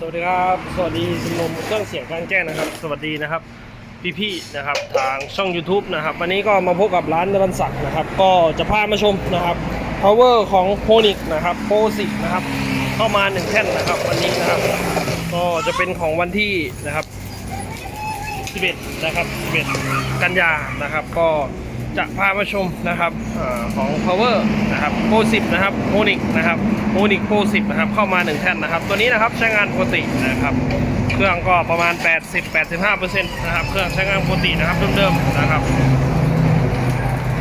สวัสดีครับ สวัสดีชมรมเครื่องเสียงกลางแจ้งนะครับ สวัสดีนะครับ พี่ๆนะครับทางช่อง YouTube นะครับ วันนี้ก็มาพบกับร้านนรันศักดิ์นะครับ ก็จะพามาชมนะครับ power ของ p o n i c นะครับโปรสินะครับ เข้ามาหนึ่งแท่นนะครับ วันนี้นะครับ ก็จะเป็นของวันที่นะครับ 11 นะครับ 11 กันยานะครับ ก็ จะพามาชมนะครับอของ power นะครับโปร10นะครับโ o นิกนะครับโ o นิกโปร10นะครับเข้ามา 1 แท่นนะครับ ตัวนี้นะครับใช้งานปกตินะครับ เครื่องก็ประมาณ 80-85%นะครับเครื่องใช้งานปกตินะครับเดิมๆนะครับ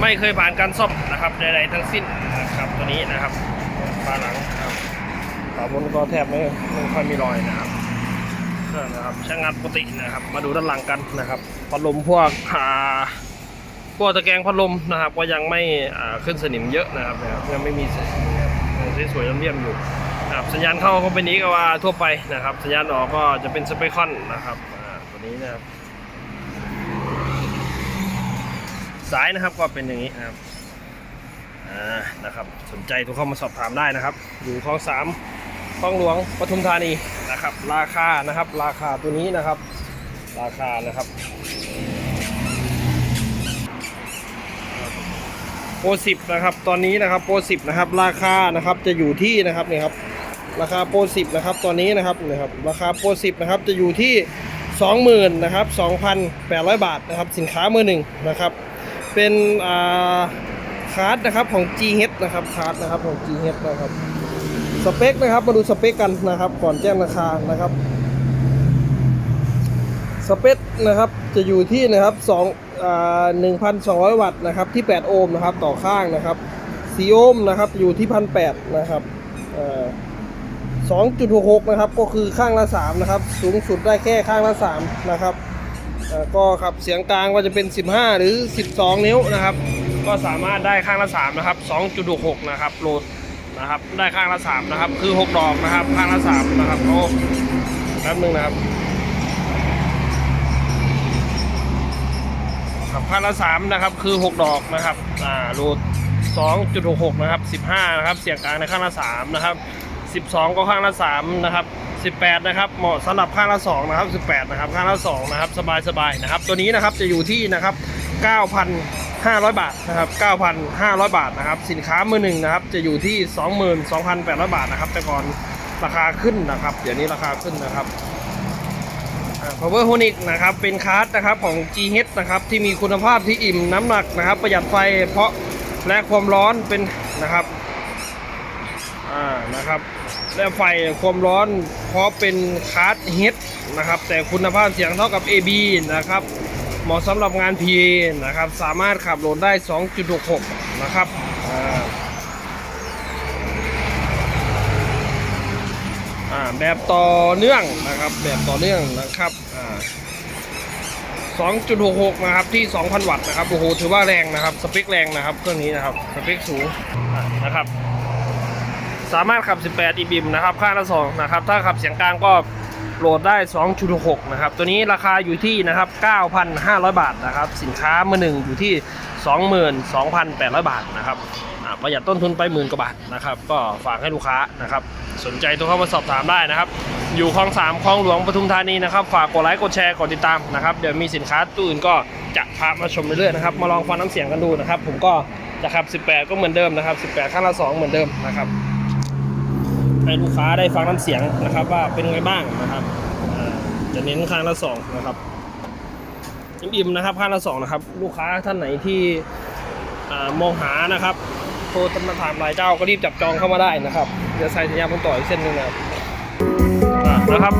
ไม่เคยผ่านการซ่อมนะครับใดๆทั้งสิ้นนะครับตัวนี้นะครับฝาหลังนะครับฝาบนก็แทบไม่ไม่ค่อยมีรอยนะครับเครื่องนะครับใช้งานปกตินะครับ มาดูด้านหลังกันนะครับพัดลมพวกอ่า กตะแกรงพัดลมนะครับ ก็ยังไม่ขึ้นสนิมเยอะนะครับยังไม่มีสยังสวยๆเรียมๆอยู่ครับสัญญาณเข้าก็เป็นนี้ก็ว่าทั่วไปนะครับ สัญญาณออกก็จะเป็นสเปคอนนะครับตัวนี้นะครับสายนะครับก็เป็นอย่างนี้นะครับนะครับสนใจโทรเข้ามาสอบถามได้นะครับ อยู่คลองสามคลองหลวงปทุมธานีนะครับ ราคานะครับ ราคาตัวนี้นะครับ ราคานะครับโป รสิบนะครับตอนนี้นะครับโปรสิบนะครับราคานะครับจะอยู่ที่นะครับนี่ครับราคาโปรสิบนะครับตอนนี้นะครับนะครับราคาโปรสิบนะครับจะอยู่ที่สองหมื่นนะครับสองพันแปดร้อยบาทนะครับสินค้ามือหนึ่งนะครับเป็นอ่าคาร์ดนะครับของ G h นะครับคาร์ดนะครับของ G h นะครับสเปคนะครับมาดูสเปคกันนะครับก่อนแจ้งราคานะครับสเปคนะครับจะอยู่ที่นะครับ2อ่า 1,200 วัตต์นะครับที่ 8 โอห์มนะครับต่อข้างนะครับ4โอห์มนะครับอยู่ที่ 1,800 นะครับ2.66 นะครับก็คือข้างละ 3 นะครับ สูงสุดได้แค่ข้างละ 3 นะครับก็ครับเสียงกลางก็จะเป็น 15 หรือ 12 นิ้วนะครับ ก็สามารถได้ข้างละ 3 นะครับ 2.66 นะครับโหลดนะครับได้ข้างละ 3 นะครับ คือ 6 ดอกนะครับ ข้างละ 3 นะครับโอ้แป๊บนึงนะครับ ครับข้างละสามนะครับ คือ6ดอกนะครับ อ่ารูด2.66นะครับ15นะครับ เสียงกลางในข้างละ3นะครับ12ก็ข้างละ3นะครับ18นะครับ เหมาะสำหรับข้างละ2นะครับ18นะครับ ข้างละ2นะครับ สบายสบายๆนะครับ ตัวนี้นะครับจะอยู่ที่นะครับ9,500 บาทนะครับ 9,500 บาทนะครับ สินค้ามือหนึ่งนะครับ จะอยู่ที่ 22,800 บาทนะครับ แต่ก่อนราคาขึ้นนะครับ เดี๋ยวนี้ราคาขึ้นนะครับ Power h o n i c นะครับ เป็นคาร์ดนะครับของ GH นะครับ ที่มีคุณภาพที่อิ่มน้ำหนักนะครับ ประหยัดไฟเพราะและความร้อนเป็นนะครับอ่านะครับ และไฟความร้อนเพราะเป็นคาร์ด H นะครับ แต่คุณภาพเสียงเท่ากับ AB นะครับ เหมาะสำหรับงาน PA นะครับ สามารถขับโหลดได้ 2.66 นะครับอ่าอ่าแบบต่อเนื่องนะครับ แบบต่อเนื่องนะครับ 2.66 นะครับที่ 2,000 วัตต์นะครับโอ้โหถือว่าแรงนะครับ สเปคแรงนะครับ เครื่องนี้นะครับ สเปคสูงนะครับ สามารถขับ 18 อีบิมนะครับ ค่าละ2นะครับ ถ้าขับเสียงกลางก็ โหลดได้ 2.6 นะครับ ตัวนี้ราคาอยู่ที่นะครับ 9,500 บาทนะครับ สินค้ามือหนึ่งอยู่ที่ 22,800 บาทนะครับอ่าประหยัดต้นทุนไปหมื่นกว่าบาทนะครับ ก็ฝากให้ลูกค้านะครับ สนใจโทรเข้ามาสอบถามได้นะครับ อยู่คลองสามคลองหลวงปทุมธานีนะครับ ฝากกดไลค์กดแชร์กดติดตามนะครับ เดี๋ยวมีสินค้าตู้อื่นก็จะพามาชมเรื่อยๆนะครับ มาลองฟังน้ำเสียงกันดูนะครับ ผมก็จะขับ 18 ก็เหมือนเดิมนะครับ 18ข้างละ2เหมือนเดิมนะครับ ให้ลูกค้าได้ฟังน้ำเสียงนะครับว่าเป็นไงบ้างนะครับจะเน้นข้างละสองนะครับอิ่มๆนะครับข้างละสองนะครับ ลูกค้าท่านไหนที่มองหานะครับโทรมาถามรายเจ้าก็รีบจับจองเข้ามาได้นะครับเดี๋ยวใส่สัญญาณผมต่ออีกเส้นหนึ่งนะครับนะครับ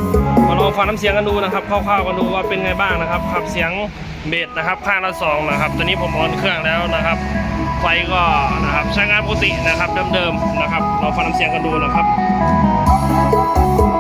มาลองฟังน้ำเสียงกันดูนะครับคร่าวๆกันดูว่าเป็นไงบ้างนะครับขับเสียงเบสนะครับข้างละสองนะครับตอนนี้ผมออนเครื่องแล้วนะครับ ฟก็นะครับใช้งานปกตินะครับเดิมๆนะครับเราฟังน้ำเสียงกันดูนะครับครับ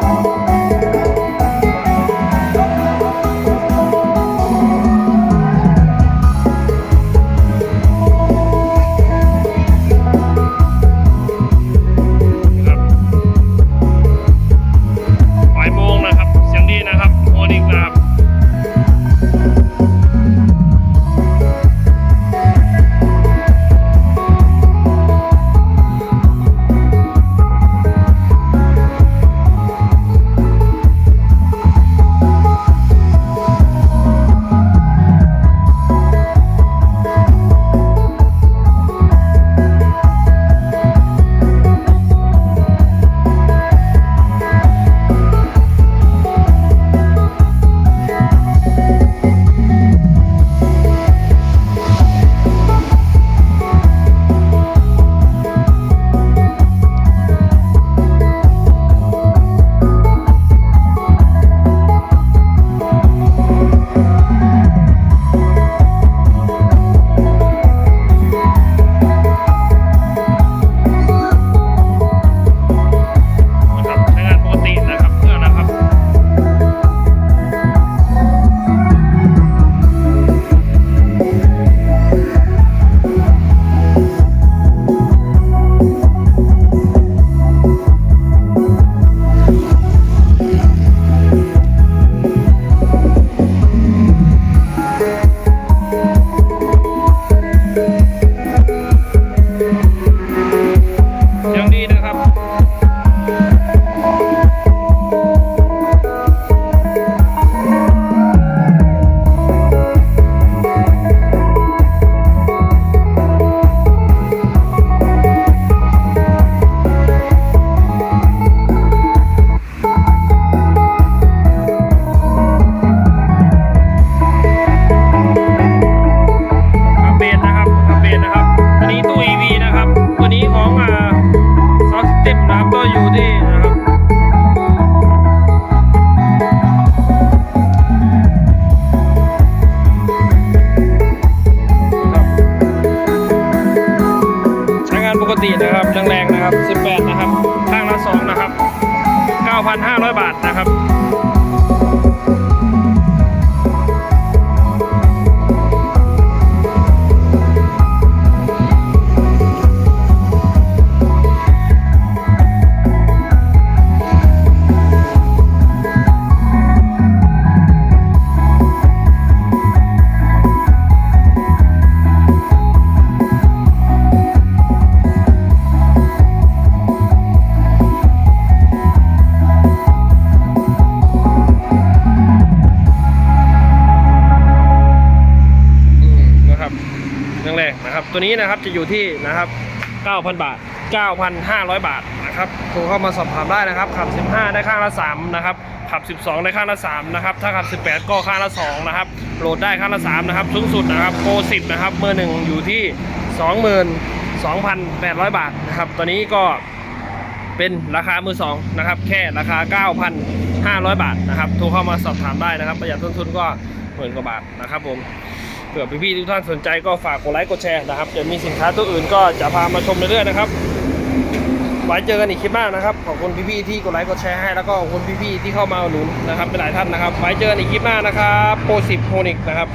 ตินะครับแรงๆนะครับ 18 นะครับ ข้างละ 2 นะครับ 9,500 บาทนะครับ ตัวนี้นะครับจะอยู่ที่นะครับ 9,000 บาท 9,500 บาทนะครับโทรเข้ามาสอบถามได้นะครับ ขับ 15 ได้ข้างละ 3 นะครับ ขับ 12 ได้ข้างละ 3 นะครับ ถ้าขับ 18 ก็ข้างละ 2 นะครับ โหลดได้ข้างละ 3 นะครับ สูงสุดนะครับโปร10 นะครับเมื่อหนึ่งอยู่ที่ 22,800 บาทนะครับตัวนี้ก็เป็นราคามือสองนะครับ แค่ราคา 9,500 บาทนะครับ โทรเข้ามาสอบถามได้นะครับ ประหยัดต้นทุนก็หมื่นกว่าบาทนะครับผม ผื่อพี่ๆทุกท่านสนใจก็ฝากกดไลค์กดแชร์นะครับเดี๋ยวมีสินค้าตัวอื่นก็จะพามาชมเรื่อยๆนะครับไว้เจอกันอีกคลิปหน้านะครับขอบคุณพี่ๆที่กดไลค์กดแชร์ให้แล้วก็ขอบคุณพี่ๆที่เข้ามาอุดหนุนนะครับเป็นหลายท่านนะครับไว้เจอกันอีกคลิปหน้านะครับโปรสิบโพนิกนะครับ